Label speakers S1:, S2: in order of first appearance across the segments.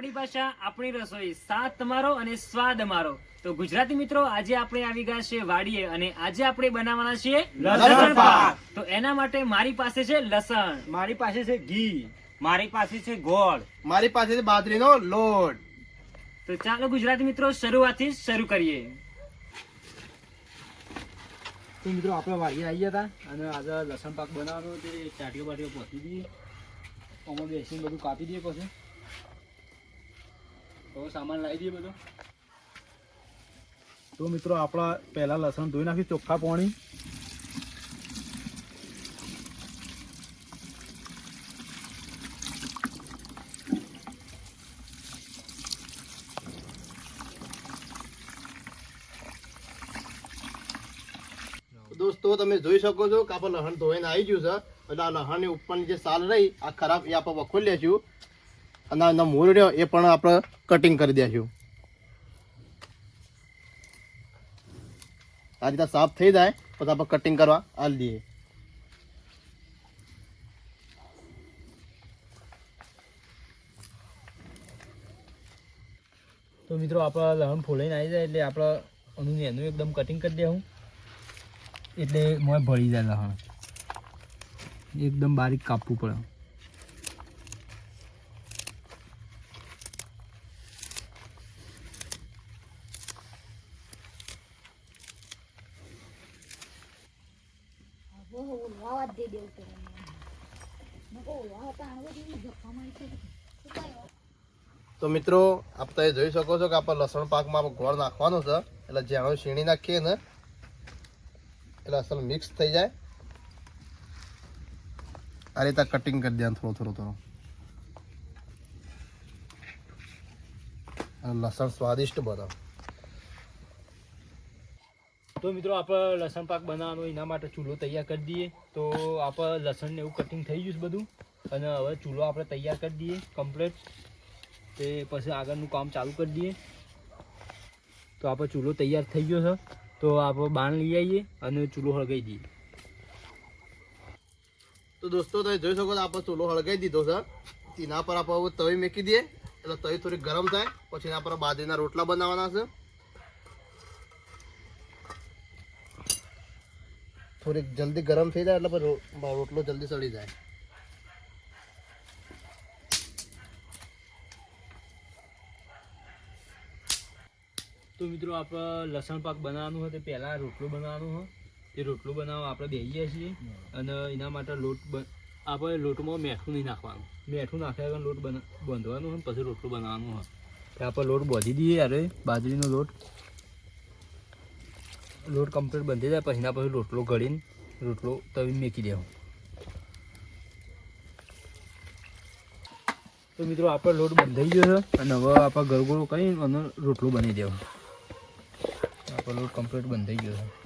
S1: આપણી ભાષા આપણી રસોઈ સાથ તમારો અને સ્વાદ અમારો. તો ગુજરાતી મિત્રો આજે આપણે આવી ગયા છે વાડીએ અને આજે આપણે બનાવવાના છીએ
S2: લસણ પાક.
S1: તો એના માટે મારી પાસે છે લસણ.
S2: મારી પાસે છે ઘી. મારી પાસે છે ગોળ.
S3: મારી પાસે છે બાજરીનો લોટ.
S1: તો ચાલો ગુજરાતી મિત્રો શરૂઆતથી શરૂ કરીએ.
S2: તો મિત્રો આપણે વાડીએ આવી ગયા હતા અને આજે લસણ પાક બનાવવાનો તે ચાટીઓ બાટીઓ પહોંચી દઈએ આમાં બેસીને બધું કાપી દઈએ પછી. તો સામાન લાવી દઈએ બધો.
S3: તો મિત્રો આપણા પહેલા લસણ ધોઈ નાખી ચોખ્ખા પાણી. દોસ્તો તમે જોઈ શકો છો કે આપણે લસણ ધોઈને આવી ગયું છે. એટલે આ લહણની ઉપરની જે સાલ રહી આ ખરાબ એ આપણે વખોલી લેશું. અને એનો મૂળ રહ્યો એ પણ આપણે કટિંગ કરી દેશું. આ રીતે સાફ થઈ જાય, પછી આપણે કટિંગ કરવા આલી દઈએ
S2: તો મિત્રો, આપણે લસણ ફોલાઈને આવી જાય એટલે આપણે આનું ને એનું એકદમ કટિંગ કરી દેવું. એટલે મોં ભળી જાય લહણ. એકદમ બારીક કાપવું પડે.
S3: તો મિત્રો, આપ તમે જોઈ શકો છો કે આપણે લસણ પાકમાં ગોળ નાખવાનો છે. એટલે જેણો છીણી નાખીએ ને, એટલે અસલ મિક્સ થઈ જાય. આ રીતે કટિંગ કરી દે થોડું થોડું થોડું. લસણ સ્વાદિષ્ટ બને.
S2: તો મિત્રો, આપણે લસણ પાક બનાવવાનો, એના માટે ચૂલો તૈયાર કરી દઈએ. તો આપણે લસણ ને એવું કટિંગ થઈ ગયું છે બધું. અને હવે ચૂલો આપણે તૈયાર કરી દઈએ કમ્પ્લીટ તે પછી આગળનું કામ ચાલુ કરી દઈએ. તો આપણે ચૂલો તૈયાર થઈ ગયો છે. તો આપણે બાણ લઈ આવીએ અને ચૂલો હળગાવી દઈએ.
S3: તો દોસ્તો, તમે જોઈ શકો તો આપણે ચૂલો હળગાવી દીધો છે. તેના પર આપણે તવી મૂકી દઈએ. એટલે તવી થોડી ગરમ થાય. પછી એના પર બાજરીના રોટલા બનાવવાના છે. થોડીક જલ્દી ગરમ થઈ જાય એટલે રોટલો જલ્દી સડી જાય.
S2: તો મિત્રો, આપણે લસણ પાક બનાવવાનું હોય તે પહેલાં રોટલો બનાવવાનો હોય. તે રોટલો બનાવવા આપણે બેસીએ છીએ અને એના માટે લોટ આપણે લોટમાં મેઠું નહીં નાખવાનું. મેઠું નાખ્યા વગર લોટ બંધવાનું હોય પછી રોટલો બનાવવાનું હોય. આપણે લોટ બાંધી દઈએ અરે બાજરીનો લોટ. લોટ કમ્પ્લીટ બંધી જાય પછી એના પછી રોટલો ઘડીને રોટલો તવી મેકી દેવો. તો મિત્રો, આપણો લોટ બંધાઈ ગયો છે અને હવે આપણે ગરગોળો કરીને અને રોટલો બની દેવો. આપણો લોટ કમ્પ્લીટ બંધાઈ ગયો છે.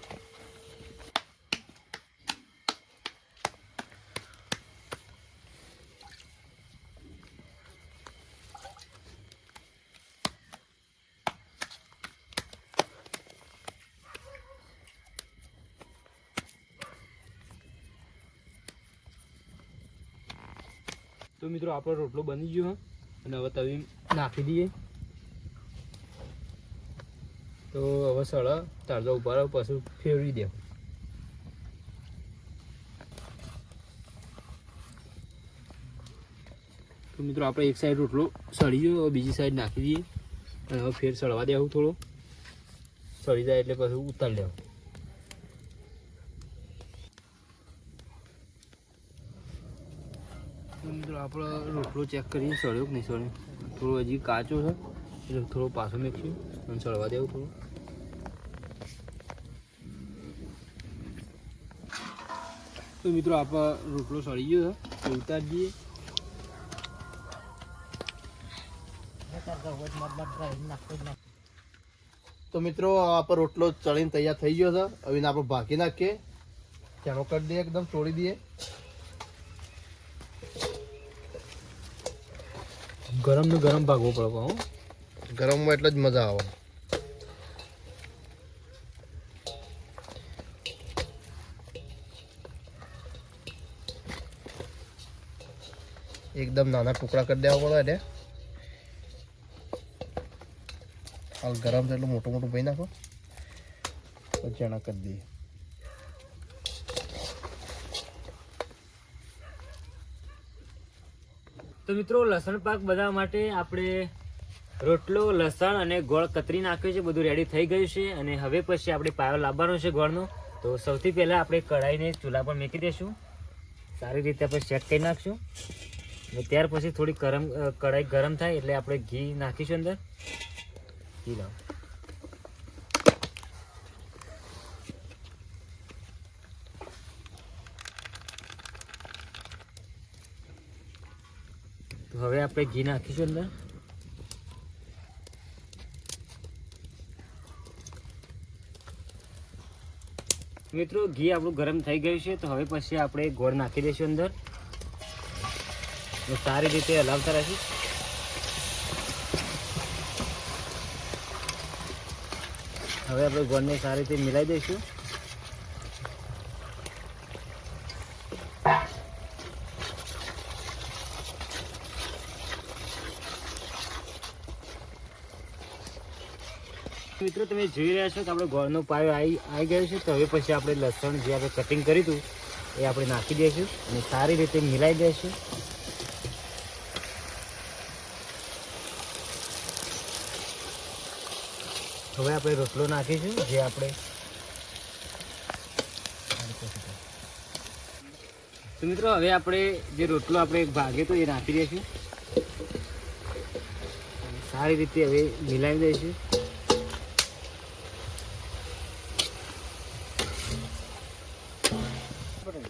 S2: તો મિત્રો આપણો રોટલો બની ગયો અને હવે તવી નાખી દઈએ. તો હવે સળ તારજો ઊભા રહો, પછી ફેરવી દે તો મિત્રો આપણે એક સાઈડ રોટલો સળી ગયો બીજી સાઈડ નાખી દઈએ. અને હવે ફેર સળવા દેવું થોડો. સળી જાય એટલે પછી ઉતારી લેવું તો આપણે રોટલો ચેક કરીએ, સળ્યો કે નહીં સળ્યો? થોડો હજી કાચો છે, એટલે થોડો પાછો મેકશું અને સળવા દેવું થોડું. તો મિત્રો, આપણે રોટલો સળી ગયો છે, તો ઉતારી
S3: તો મિત્રો, આપણે રોટલો ચડીને તૈયાર થઈ ગયો છે. હવે આપણે ભાગી નાખીએ. ચણો કરી દઈએ, એકદમ છોડી દઈએ.
S2: ગરમ ને ગરમ ભાગવો પડે હો.
S3: ગરમમાં એટલે જ મજા આવે. એકદમ નાના ટુકડા કરી દેવા પડે એટલે. હાલ ગરમ છે એટલું મોટું મોટું ભાઈ નાખો. પછી ચણા કરી દઈએ.
S1: તો મિત્રો, લસણ પાક બધા માટે આપણે રોટલો, લસણ અને ગોળ કતરી નાખ્યો છે, બધું રેડી થઈ ગયું છે અને હવે પછી આપણે પાયો લાવવાનો છે ગોળનો. તો સૌથી પહેલાં આપણે કઢાઈને ચૂલા પર મૂકી દઈશું સારી રીતે આપણે ચેક કરી નાખશું. અને ત્યાર પછી થોડી ગરમ કઢાઈ ગરમ થાય એટલે આપણે ઘી નાખીશું અંદર. ઘી લાવો. તો હવે આપણે ઘી નાખીશું અંદર. મિત્રો, ઘી આપણું ગરમ થઈ ગયું છે, તો હવે પછી આપણે ગોળ નાખી દઈશું અંદર. સારી રીતે હલાવતા રહીશું. હવે આપણે ગોળને સારી રીતે મિલાઈ દઈશું. મિત્રો, તમે જોઈ રહ્યા છો કે આપણે ગોળનો પાયો આવી આવી ગયો છે. તો હવે પછી આપણે લસણ જે આપણે કટિંગ કર્યું હતું, એ આપણે નાખી દઈશું અને સારી રીતે મિલાઈ દઈશું. હવે આપણે રોટલો નાખીશું, જે આપણે તો મિત્રો, હવે આપણે જે રોટલો આપણે ભાગ્યો તો એ નાખી દઈશું. સારી રીતે હવે મિલાવી દઈશું. તો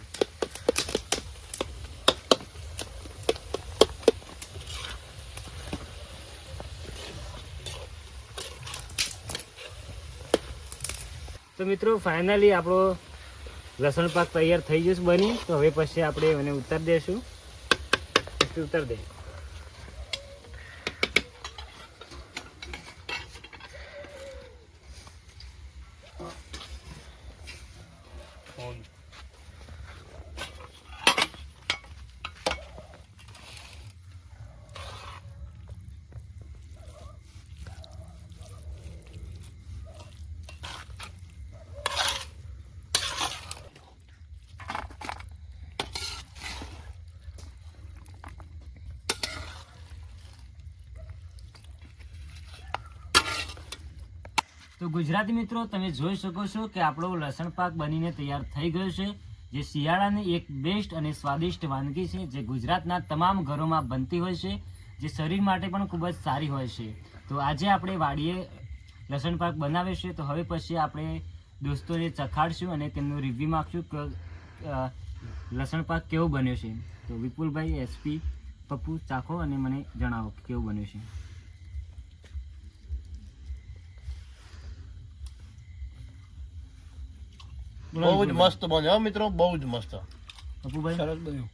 S1: મિત્રો ફાઇનલી આપણો લસણ પાક તૈયાર થઈ જશે બની. તો હવે પછી આપણે એને ઉતારી દઈશું ઉતારી દઈએ. તો ગુજરાતી મિત્રો, તમે જોઈ શકો છો કે આપણો લસણ પાક બનીને તૈયાર થઈ ગયો છે, જે શિયાળાની એક બેસ્ટ અને સ્વાદિષ્ટ વાનગી છે, જે ગુજરાતના તમામ ઘરોમાં બનતી હોય છે, જે શરીર માટે પણ ખૂબ જ સારી હોય છે. તો આજે આપણે વાડીએ લસણ પાક બનાવ્યો છે, તો હવે પછી આપણે દોસ્તોને ચખાડશું અને તેમનું રિવ્યુ માગશું કે લસણ પાક કેવો બન્યો છે. તો વિપુલભાઈ એસપી પપ્પુ, ચાખો અને મને જણાવો કેવું બન્યું છે.
S3: બહુ જ મસ્ત બન્યો મિત્રો બહુ જ મસ્ત.
S1: અપુભાઈ?
S2: સરસ બન્યું.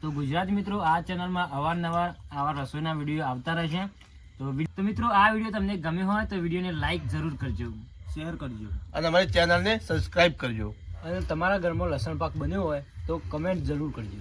S1: તો ગુજરાત મિત્રો આ ચેનલમાં અવારનવાર આવા રસોઈના વીડિયો આવતા રહે છે. તો તો મિત્રો આ વીડિયો તમને ગમ્યો હોય તો વિડીયોને લાઈક જરૂર કરજો.
S2: શેર કરજો.
S3: અને અમારી ચેનલને સબસ્ક્રાઇબ કરજો.
S2: અને તમારા ઘરમાં લસણ પાક બન્યો હોય તો કમેન્ટ જરૂર કરજો.